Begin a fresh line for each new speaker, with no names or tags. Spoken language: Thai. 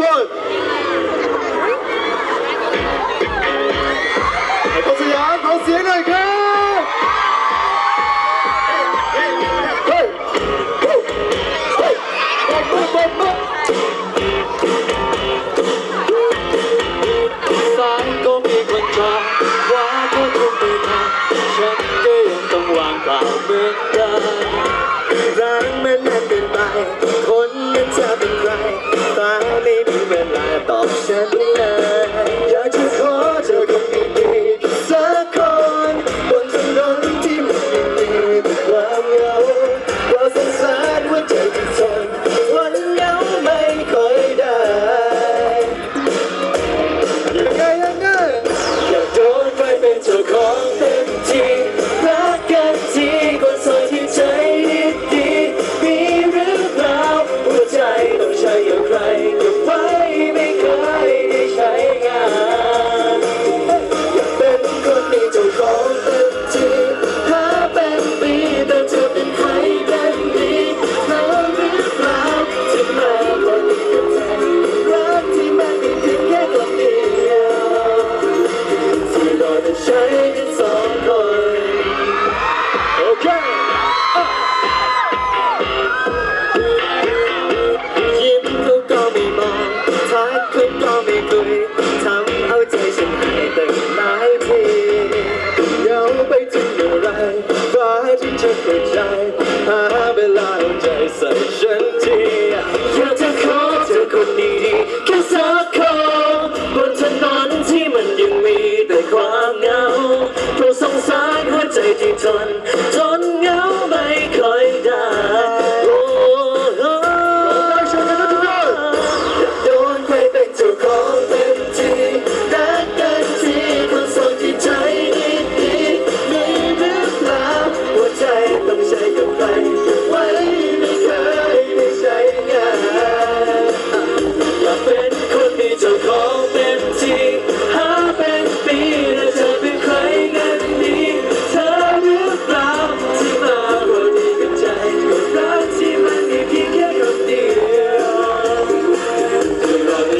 ดูดีอยครั
สายก็มีคนจองวาก็คงไม่ทันฉันก็ยังต้องวางเาเหมือนกัน
รักมันแน่นเป็
นไป
คนนั้นจะเป็นใคร culture. coming to